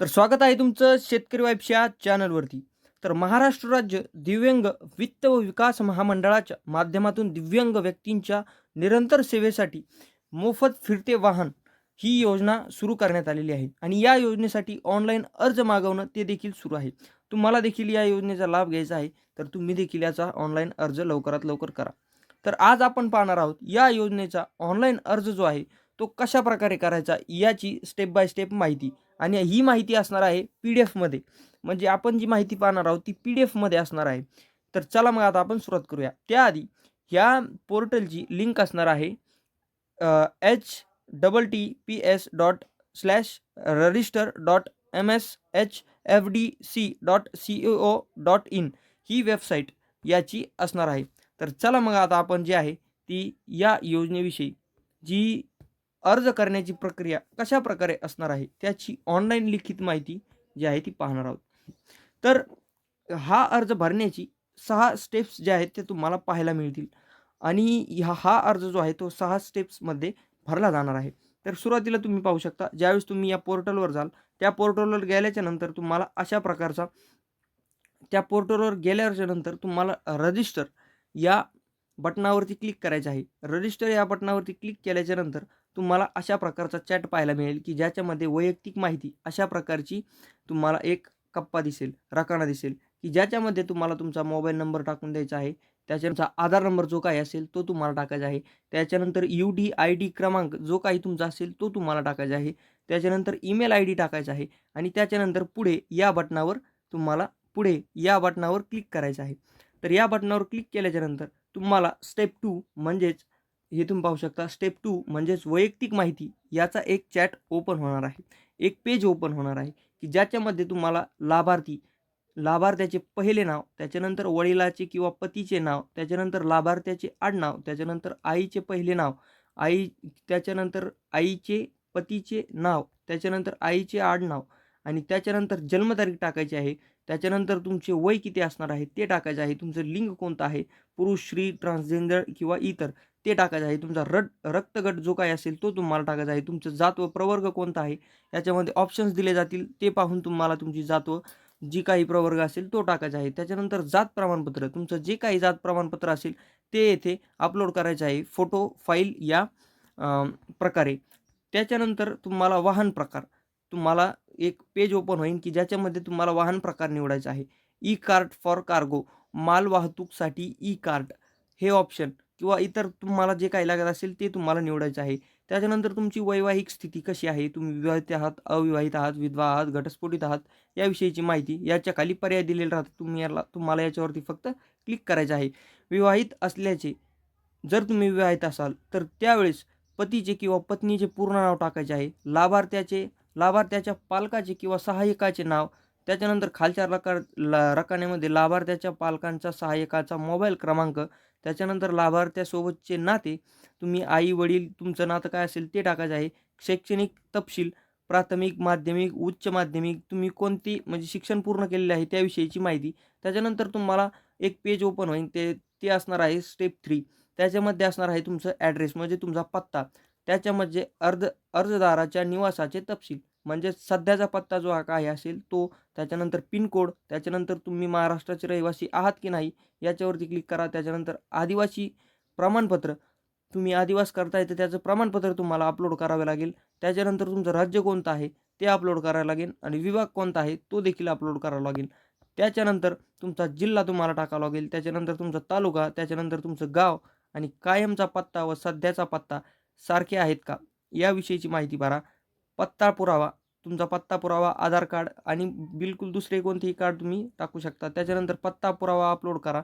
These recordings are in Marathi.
तर स्वागत आहे तुमचं शेतकरी वाईफच्या या चॅनलवरती. तर महाराष्ट्र राज्य दिव्यांग वित्त व विकास महामंडळाच्या माध्यमातून दिव्यांग व्यक्तींच्या निरंतर सेवेसाठी मोफत फिरते वाहन ही योजना सुरू करण्यात आलेली आहे. आणि या योजनेसाठी ऑनलाईन अर्ज मागवणं ते देखील सुरू आहे. तुम्हाला देखील या योजनेचा लाभ घ्यायचा आहे तर तुम्ही देखील याचा ऑनलाईन अर्ज लवकरात लवकर करा. तर आज आपण पाहणार आहोत या योजनेचा ऑनलाईन अर्ज जो आहे तो कशा प्रकारे करायचा याची स्टेप बाय स्टेप माहिती. आणि ही माहिती असणार आहे पी डी एफमध्ये म्हणजे आपण जी माहिती पाहणार आहोत ती पी डी एफमध्ये असणार आहे. तर चला मग आता आपण सुरुवात करूया. त्याआधी ह्या पोर्टलची लिंक असणार आहे H double T P S dot slash register dot M S H F D C dot C O dot in he website याची असणार आहे. तर चला मग आता आपण जी आहे ती या योजनेविषयी जी अर्ज करण्याची प्रक्रिया कशा प्रकारे असणार आहे त्याची ऑनलाईन लिखित माहिती जी आहे ती पाहणार आहोत. तर हा अर्ज भरण्याची सहा स्टेप्स जे आहेत ते तुम्हाला पाहायला मिळतील. आणि ह्या हा अर्ज जो आहे तो सहा स्टेप्समध्ये भरला जाणार आहे. तर सुरुवातीला तुम्ही पाहू शकता ज्यावेळेस तुम्ही या पोर्टलवर जाल त्या पोर्टलवर गेल्याच्यानंतर तुम्हाला अशा प्रकारचा त्या पोर्टलवर गेल्याच्यानंतर तुम्हाला रजिस्टर या बटनावरती क्लिक करायचं आहे. रजिस्टर या बटनावरती क्लिक केल्याच्यानंतर तुम्हाला अशा प्रकारचा चॅट पाहायला मिळेल की ज्याच्यामध्ये वैयक्तिक माहिती अशा प्रकारची तुम्हाला एक कप्पा दिसेल रकाना दिसेल की ज्याच्यामध्ये तुम्हाला तुमचा मोबाईल नंबर टाकून द्यायचा आहे त्याच्यानंतर आधार नंबर जो काही असेल तो तुम्हाला टाकायचा आहे त्याच्यानंतर यू डी आय डी क्रमांक जो काही तुमचा असेल तो तुम्हाला टाकायचा आहे त्याच्यानंतर ईमेल आय डी टाकायचा आहे आणि त्याच्यानंतर पुढे या बटनावर तुम्हाला पुढे या बटनावर क्लिक करायचं आहे. तर या बटनावर क्लिक केल्याच्यानंतर तुम्हाला स्टेप टू म्हणजेच हे तुम्ही पाहू शकता. स्टेप टू म्हणजेच वैयक्तिक माहिती. याचा एक चॅट ओपन होणार आहे. एक पेज ओपन होणार आहे की ज्याच्यामध्ये तुम्हाला लाभार्थी लाभार्थ्याचे पहिले नाव त्याच्यानंतर वडिलाचे किंवा पतीचे नाव त्याच्यानंतर लाभार्थ्याचे आडनाव त्याच्यानंतर आईचे पहिले नाव आई त्याच्यानंतर आईचे पतीचे नाव त्याच्यानंतर आईचे आडनाव आणि त्याच्यानंतर जन्मतारीख टाकायची आहे. त्याच्यानंतर तुमचे वय किती असणार आहे ते टाकायचं आहे. तुमचं लिंग कोणतं आहे? पुरुष स्त्री ट्रान्सजेंडर किंवा इतर. ते टाकायचं आहे. तुमचा रट रक्तगट जो काही असेल तो तुम्हाला टाकायचा आहे. तुमचं जात व प्रवर्ग कोणता आहे? याच्यामध्ये ऑप्शन्स दिले जातील. ते पाहून तुम्हाला तुमची जात व जी काही प्रवर्ग असेल तो टाकायचा आहे. त्याच्यानंतर जात प्रमाणपत्र. तुमचं जे काही जात प्रमाणपत्र असेल ते येथे अपलोड करायचं आहे. फोटो फाईल या प्रकारे. त्याच्यानंतर तुम्हाला वाहन प्रकार. तुम्हाला एक पेज ओपन होईल की ज्याच्यामध्ये तुम्हाला वाहन प्रकार निवडायचा आहे. ई कार्ट फॉर कार्गो माल वाहतूकसाठी ई कार्ट हे ऑप्शन किंवा इतर तुम्हाला जे काही लागत असेल ते तुम्हाला निवडायचं आहे. त्याच्यानंतर तुमची वैवाहिक स्थिती कशी आहे? तुम्ही विवाहित आहात अविवाहित आहात विधवा आहात घटस्फोटित आहात याविषयीची माहिती याच्या खाली पर्याय दिलेले राहतात तुम्ही याला तुम्हाला याच्यावरती फक्त क्लिक करायचं आहे. विवाहित असल्याचे जर तुम्ही विवाहित असाल तर त्यावेळेस पतीचे किंवा पत्नीचे पूर्ण नाव टाकायचे आहे. लाभार्थ्याचे लाभार्थ्याच्या पालकाचे किंवा सहाय्यकाचे नाव त्याच्यानंतर खालच्या रका ला रकान्यामध्ये लाभार्थ्याच्या पालकांचा सहाय्यकाचा मोबाईल क्रमांक त्याच्यानंतर लाभार्थ्यासोबतचे नाते तुम्ही आई वडील तुमचं नातं काय असेल ते टाकायचं आहे. शैक्षणिक तपशील प्राथमिक माध्यमिक उच्च माध्यमिक तुम्ही कोणती म्हणजे शिक्षण पूर्ण केलेले आहे त्याविषयीची माहिती. त्याच्यानंतर तुम्हाला एक पेज ओपन होईल ते ते असणार आहे स्टेप थ्री. त्याच्यामध्ये असणार आहे तुमचं ॲड्रेस म्हणजे तुमचा पत्ता. त्याच्यामध्ये अर्ज अर्जदाराच्या निवासाचे तपशील. म्हणजे सध्याचा पत्ता जो हा काय असेल तो त्याच्यानंतर पिनकोड त्याच्यानंतर तुम्ही महाराष्ट्राचे रहिवासी आहात की नाही याच्यावरती क्लिक करा. त्याच्यानंतर आदिवासी प्रमाणपत्र तुम्ही आदिवास करताय तर त्याचं प्रमाणपत्र तुम्हाला अपलोड करावे लागेल. त्याच्यानंतर तुमचं राज्य कोणतं आहे ते अपलोड करावं लागेल आणि विभाग कोणता आहे तो देखील अपलोड करावा लागेल. त्याच्यानंतर तुमचा जिल्हा तुम्हाला टाकावा लागेल. त्याच्यानंतर तुमचा तालुका त्याच्यानंतर तुमचं गाव आणि कायमचा पत्ता व सध्याचा पत्ता सारखे आहेत का याविषयीची माहिती भरा. पत्ता पुरावा. तुमचा पत्ता पुरावा आधार कार्ड आणि बिलकुल दुसरे कोणतेही कार्ड तुम्ही टाकू शकता. त्याच्यानंतर पत्ता पुरावा अपलोड करा.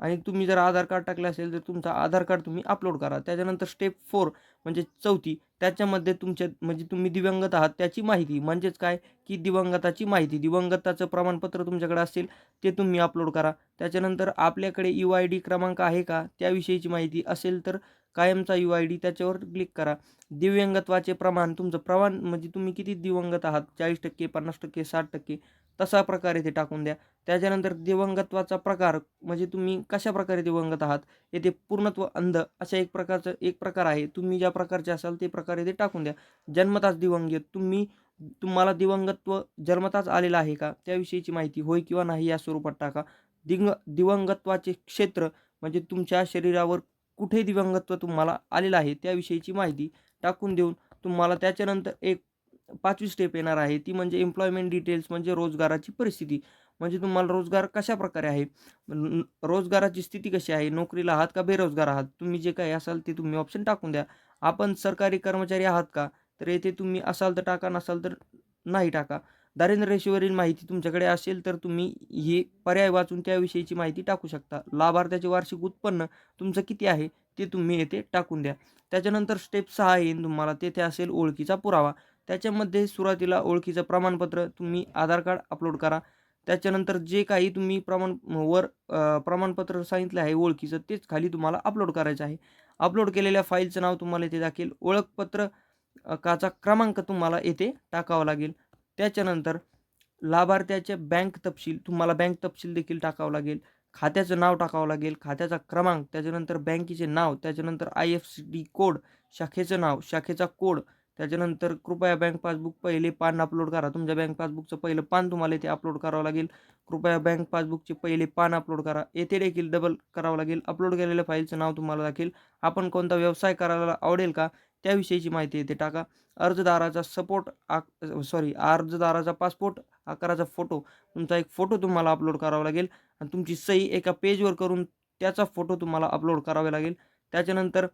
आणि तुम्ही जर आधार कार्ड टाकले असेल तर तुमचा आधार कार्ड तुम्ही अपलोड करा. त्याच्यानंतर स्टेप फोर म्हणजे चौथी त्याच्यामध्ये तुमच्या म्हणजे तुम्ही दिवंगत आहात त्याची माहिती. म्हणजेच काय? की दिवंगताची माहिती. दिवंगताचं प्रमाणपत्र तुमच्याकडे असेल ते तुम्ही अपलोड करा. त्याच्यानंतर आपल्याकडे यू आय डी क्रमांक आहे का? त्याविषयीची माहिती असेल तर कायमचा यू आय डी त्याच्यावर क्लिक करा. दिव्यांगत्वाचे प्रमाण तुमचं प्रमाण म्हणजे तुम्ही किती दिवंगत आहात? चाळीस टक्के पन्नास टक्के साठ टक्के तसा प्रकारे ते टाकून द्या. त्याच्यानंतर दिवंगत्वाचा प्रकार म्हणजे तुम्ही कशा प्रकारे दिवंगत आहात? येथे पूर्णत्व अंध अशा एक प्रकारचं एक प्रकार आहे. तुम्ही ज्या प्रकारचे असाल ते प्रकारे ते टाकून द्या. जन्मताच दिवंगत. तुम्ही तुम्हाला दिवंगत्व जन्मताच आलेलं आहे का? त्याविषयीची माहिती होय किंवा नाही या स्वरूपात टाका. दिंग दिवंगत्वाचे क्षेत्र म्हणजे तुमच्या शरीरावर कुठे दिव्यांगत्व तुम्हाला आलेलं आहे त्याविषयीची माहिती टाकून देऊन तुम्हाला त्याच्यानंतर एक पाचवी स्टेप येणार आहे. ती म्हणजे एम्प्लॉयमेंट डिटेल्स म्हणजे रोजगाराची परिस्थिती. म्हणजे तुम्हाला रोजगार कशा प्रकारे आहे? रोजगाराची स्थिती कशी आहे? नोकरीला आहात का? बेरोजगार आहात? तुम्ही जे काही असाल ते तुम्ही ऑप्शन टाकून द्या. आपण सरकारी कर्मचारी आहात का? तर येथे तुम्ही असाल तर टाका नसाल तर नाही टाका. दारिद्र्य रेषेवरील माहिती तुमच्याकडे असेल तर तुम्ही हे पर्याय वाचून त्याविषयीची माहिती टाकू शकता. लाभार्थ्याचे वार्षिक उत्पन्न तुमचं किती आहे ते तुम्ही येथे टाकून द्या. त्याच्यानंतर स्टेप सहा येईन तुम्हाला. तेथे असेल ओळखीचा पुरावा. त्याच्यामध्ये सुरुवातीला ओळखीचं प्रमाणपत्र तुम्ही आधार कार्ड अपलोड करा. त्याच्यानंतर जे काही तुम्ही प्रमाण वर प्रमाणपत्र सांगितलं आहे ओळखीचं तेच खाली तुम्हाला अपलोड करायचं आहे. अपलोड केलेल्या फाईलचं नाव तुम्हाला इथे दाखेल. ओळखपत्र काचा क्रमांक तुम्हाला येथे टाकावा लागेल. त्याच्यानंतर लाभार्थ्याचे बँक तपशील तुम्हाला बँक तपशील देखील टाकावं लागेल. खात्याचं नाव टाकावं लागेल. खात्याचा क्रमांक त्याच्यानंतर बँकेचे नाव त्याच्यानंतर I F C D code शाखेचं नाव शाखेचा कोड त्याच्यानंतर कृपया बँक पासबुक पहिले पान अपलोड करा. तुमच्या बँक पासबुकचं पहिलं पान तुम्हाला इथे अपलोड करावं लागेल. कृपया बँक पासबुकचे पहिले पान अपलोड करा. येथे देखील डबल करावं लागेल. अपलोड केलेल्या फाईलचं नाव तुम्हाला दाखवेल आपण कोणता व्यवसाय करायला आवडेल का? त्याविषयीची माहिती येते. टाका. अर्जदाराचा सपोर्ट आक सॉरी अर्जदाराचा पासपोर्ट आकाराचा फोटो तुमचा एक फोटो तुम्हाला अपलोड करावा लागेल. आणि तुमची सही एका पेजवर करून त्याचा फोटो तुम्हाला अपलोड करावे लागेल. त्याच्यानंतर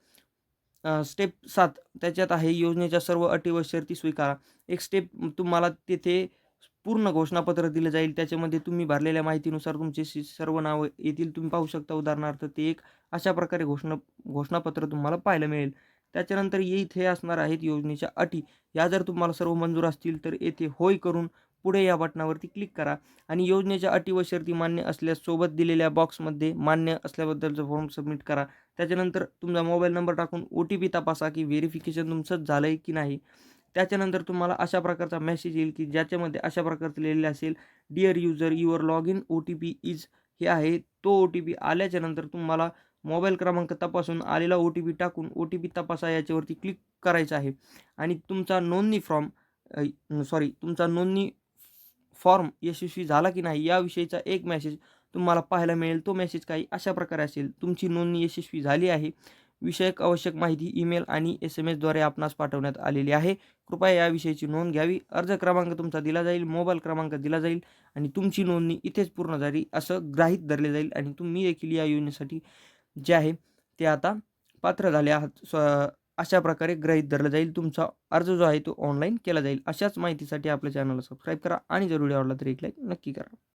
स्टेप सात. त्याच्यात आहे योजनेच्या सर्व अटी व शर्ती स्वीकारा. एक स्टेप तुम्हाला तिथे पूर्ण घोषणापत्र दिलं जाईल. त्याच्यामध्ये तुम्ही भरलेल्या माहितीनुसार तुमचे सर्व नावं येतील. तुम्ही पाहू शकता उदाहरणार्थ ते एक. अशा प्रकारे घोषणा घोषणापत्र तुम्हाला पाहायला मिळेल. त्याच्यानंतर इथे असणार आहेत योजनेच्या अटी. या जर तुम्हाला सर्व मंजूर असतील तर येथे होय करून पुढे या बटनावरती क्लिक करा. आणि योजनेच्या अटी व शर्ती मान्य असल्यास सोबत दिलेल्या बॉक्समध्ये मान्य असल्याबद्दलचं फॉर्म सबमिट करा. त्याच्यानंतर तुमचा मोबाईल नंबर टाकून ओ टी पी तपासा की व्हेरिफिकेशन तुमचं झालं आहे की नाही. त्याच्यानंतर तुम्हाला अशा प्रकारचा मेसेज येईल की ज्याच्यामध्ये अशा प्रकारचं लिहिलेलं असेल dear user your log in O T P is हे आहे. तो ओ टी पी आल्याच्यानंतर तुम्हाला मोबाईल क्रमांक तपासून आलेला ओ टी पी टाकून ओ टी पी तपासा याच्यावरती क्लिक करायचं आहे. आणि तुमचा नोंदणी फॉर्म सॉरी तुमचा नोंदणी फॉर्म यशस्वी झाला की नाही याविषयीचा एक मेसेज तुम्हाला पाहायला मिळेल. तो मेसेज काही अशा प्रकारे असेल. तुमची नोंदणी यशस्वी झाली आहे. विषयक आवश्यक माहिती ईमेल आणि एस एम एसद्वारे आपणास पाठवण्यात आलेली आहे. कृपया याविषयीची नोंद घ्यावी. अर्ज क्रमांक तुमचा दिला जाईल मोबाईल क्रमांक दिला जाईल आणि तुमची नोंदणी इथेच पूर्ण झाली असं ग्राहित धरले जाईल आणि तुम्ही देखील या योजनेसाठी जे आहे ते आता पात्र झाले आहात. स्व अशा प्रकारे ग्रहित धरलं जाईल. तुमचा अर्ज जो आहे तो ऑनलाईन केला जाईल. अशाच माहितीसाठी आपल्या चॅनलला सबस्क्राईब करा आणि जरुरी आवडला तर एक लाईक नक्की करा.